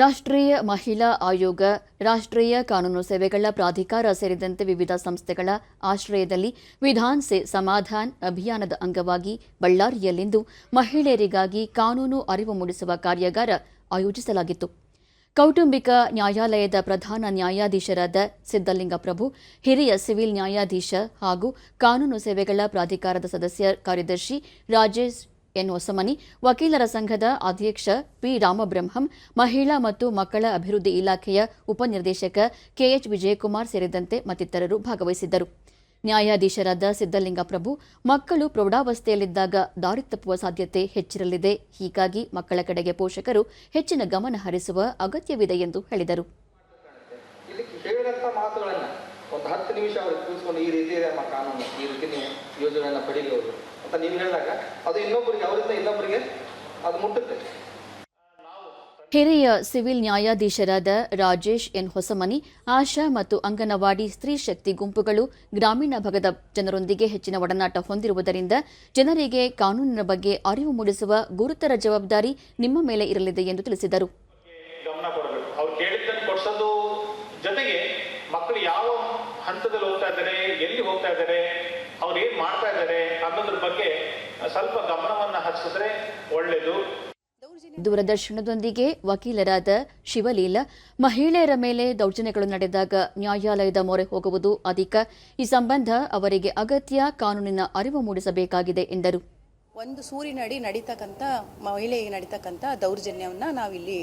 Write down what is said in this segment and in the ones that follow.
ರಾಷ್ಟ್ರೀಯ ಮಹಿಳಾ ಆಯೋಗ, ರಾಷ್ಟ್ರೀಯ ಕಾನೂನು ಸೇವೆಗಳ ಪ್ರಾಧಿಕಾರ ಸೇರಿದಂತೆ ವಿವಿಧ ಸಂಸ್ಥೆಗಳ ಆಶ್ರಯದಲ್ಲಿ ವಿಧಾನ್ ಸೆ ಸಮಾಧಾನ್ ಅಭಿಯಾನದ ಅಂಗವಾಗಿ ಬಳ್ಳಾರಿಯಲ್ಲಿಂದು ಮಹಿಳೆಯರಿಗಾಗಿ ಕಾನೂನು ಅರಿವು ಮೂಡಿಸುವ ಕಾರ್ಯಾಗಾರ ಆಯೋಜಿಸಲಾಗಿತ್ತು. ಕೌಟುಂಬಿಕ ನ್ಯಾಯಾಲಯದ ಪ್ರಧಾನ ನ್ಯಾಯಾಧೀಶರಾದ ಸಿದ್ದಲಿಂಗ ಪ್ರಭು ಹಿರಿಯ ಸಿವಿಲ್ ನ್ಯಾಯಾಧೀಶ ಹಾಗೂ ಕಾನೂನು ಸೇವೆಗಳ ಪ್ರಾಧಿಕಾರದ ಸದಸ್ಯ ಕಾರ್ಯದರ್ಶಿ ರಾಜೇಶ್ ಎನ್ ಹೊಸಮನಿ ವಕೀಲರ ಸಂಘದ ಅಧ್ಯಕ್ಷ ಪಿ ರಾಮಬ್ರಹ್ಮಂ, ಮಹಿಳಾ ಮತ್ತು ಮಕ್ಕಳ ಅಭಿವೃದ್ಧಿ ಇಲಾಖೆಯ ಉಪನಿರ್ದೇಶಕ ಕೆಎಚ್ ವಿಜಯಕುಮಾರ್ ಸೇರಿದಂತೆ ಮತ್ತಿತರರು ಭಾಗವಹಿಸಿದ್ದರು. ನ್ಯಾಯಾಧೀಶರಾದ ಸಿದ್ದಲಿಂಗ ಪ್ರಭು ಮಕ್ಕಳು ಪ್ರೌಢಾವಸ್ಥೆಯಲ್ಲಿದ್ದಾಗ ದಾರಿ ತಪ್ಪುವ ಸಾಧ್ಯತೆ ಹೆಚ್ಚಿರಲಿದೆ. ಹೀಗಾಗಿ ಮಕ್ಕಳ ಕಡೆಗೆ ಪೋಷಕರು ಹೆಚ್ಚಿನ ಗಮನ ಹರಿಸುವ ಅಗತ್ಯವಿದೆ ಎಂದು ಹೇಳಿದರು. ಒಂದು ಹತ್ತು ನಿಮಿಷ ಅವರು ಈ ರೀತಿ ನಮ್ಮ ಕಾನೂನು, ಈ ರೀತಿ ಯೋಜನೆಯನ್ನು ನೀವು ಹೇಳಿದಾಗ ಅದು ಇನ್ನೊಬ್ಬರಿಗೆ ಅವರಿಂದ ಇನ್ನೊಬ್ಬರಿಗೆ ಅದು ಮುಟ್ಟುತ್ತೆ. ಹಿರಿಯ ಸಿವಿಲ್ ನ್ಯಾಯಾಧೀಶರಾದ ರಾಜೇಶ್ ಎನ್ ಹೊಸಮನಿ ಆಶಾ ಮತ್ತು ಅಂಗನವಾಡಿ ಸ್ತ್ರೀ ಶಕ್ತಿ ಗುಂಪುಗಳು ಗ್ರಾಮೀಣ ಭಾಗದ ಜನರೊಂದಿಗೆ ಹೆಚ್ಚಿನ ಒಡನಾಟ ಹೊಂದಿರುವುದರಿಂದ ಜನರಿಗೆ ಕಾನೂನಿನ ಬಗ್ಗೆ ಅರಿವು ಮೂಡಿಸುವ ಗುರುತರ ಜವಾಬ್ದಾರಿ ನಿಮ್ಮ ಮೇಲೆ ಇರಲಿದೆ ಎಂದು ತಿಳಿಸಿದರು. ಜೊತೆಗೆ ಮಕ್ಕಳು ಯಾವ ಹಂತದಲ್ಲಿ ಹೋಗ್ತಾ ಇದ್ದಾರೆ ಎಲ್ಲಿ ಹೋಗ್ತಾ ಇದ್ದಾರೆ ಅವ್ರು ಏನ್ ಮಾಡ್ತಾ ಇದ್ದಾರೆ ಅನ್ನೋದ್ರ ಬಗ್ಗೆ ಸ್ವಲ್ಪ ಗಮನವನ್ನ ಹಚ್ಚಿದ್ರೆ ಒಳ್ಳೆಯದು ದೂರದರ್ಶನದೊಂದಿಗೆ ವಕೀಲರಾದ ಶಿವಲೀಲಾ ಮಹಿಳೆಯರ ಮೇಲೆ ದೌರ್ಜನ್ಯಗಳು ನಡೆದಾಗ ನ್ಯಾಯಾಲಯದ ಮೊರೆ ಹೋಗುವುದು ಅಧಿಕ. ಈ ಸಂಬಂಧ ಅವರಿಗೆ ಅಗತ್ಯ ಕಾನೂನಿನ ಅರಿವು ಮೂಡಿಸಬೇಕಾಗಿದೆ ಎಂದರು. ಒಂದು ಸೂರಿನಡಿ ನಡೀತಕ್ಕಂಥ ಮಹಿಳೆಗೆ ನಡೀತಕ್ಕಂಥ ದೌರ್ಜನ್ಯವನ್ನು ನಾವಿಲ್ಲಿ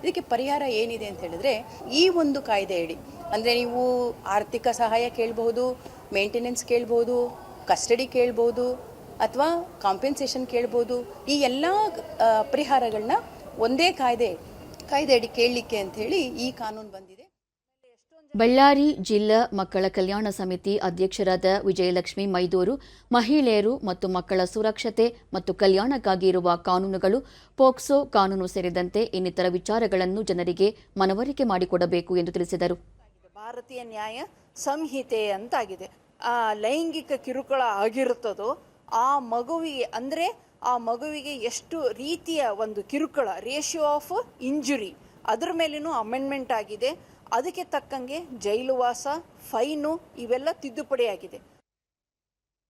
ಇದಕ್ಕೆ ಪರಿಹಾರ ಏನಿದೆ ಅಂತ ಹೇಳಿದ್ರೆ ಈ ಒಂದು ಕಾಯ್ದೆ ಕಾಯ್ದೆಯಡಿ ಅಂದರೆ ನೀವು ಆರ್ಥಿಕ ಸಹಾಯ ಕೇಳಬಹುದು ಮೇಂಟೆನೆನ್ಸ್ ಕೇಳ್ಬೋದು ಕಸ್ಟಡಿ ಕೇಳ್ಬೋದು ಅಥವಾ ಕಾಂಪೆನ್ಸೇಷನ್ ಕೇಳ್ಬೋದು. ಈ ಎಲ್ಲ ಪರಿಹಾರಗಳನ್ನ ಒಂದೇ ಕಾಯ್ದೆ ಕಾಯ್ದೆಯಡಿ ಕೇಳಲಿಕ್ಕೆ ಅಂತ ಹೇಳಿ ಈ ಕಾನೂನು ಬಂದಿದೆ. ಬಳ್ಳಾರಿ ಜಿಲ್ಲಾ ಮಕ್ಕಳ ಕಲ್ಯಾಣ ಸಮಿತಿ ಅಧ್ಯಕ್ಷರಾದ ವಿಜಯಲಕ್ಷ್ಮಿ ಮೈದೂರು ಮಹಿಳೆಯರು ಮತ್ತು ಮಕ್ಕಳ ಸುರಕ್ಷತೆ ಮತ್ತು ಕಲ್ಯಾಣಕ್ಕಾಗಿ ಇರುವ ಕಾನೂನುಗಳು ಪೋಕ್ಸೋ ಕಾನೂನು ಸೇರಿದಂತೆ ಇನ್ನಿತರ ವಿಚಾರಗಳನ್ನು ಜನರಿಗೆ ಮನವರಿಕೆ ಮಾಡಿಕೊಡಬೇಕು ಎಂದು ತಿಳಿಸಿದರು. ಭಾರತೀಯ ನ್ಯಾಯ ಸಂಹಿತೆ ಅಂತಾಗಿದೆ. ಆ ಲೈಂಗಿಕ ಕಿರುಕುಳ ಆಗಿರುತ್ತದೋ ಆ ಮಗುವಿಗೆ, ಅಂದರೆ ಆ ಮಗುವಿಗೆ ಎಷ್ಟು ರೀತಿಯ ಒಂದು ಕಿರುಕುಳ ರೇಷಿಯೋ ಆಫ್ ಇಂಜುರಿ ಅದ್ರ ಮೇಲೇನೂ ಅಮೆಂಡ್ಮೆಂಟ್ ಆಗಿದೆ. ಅದಕ್ಕೆ ತಕ್ಕಂಗೆ ಜೈಲುವಾಸ ಫೈನು ಇವೆಲ್ಲ ತಿದ್ದುಪಡಿ ಆಗಿದೆ.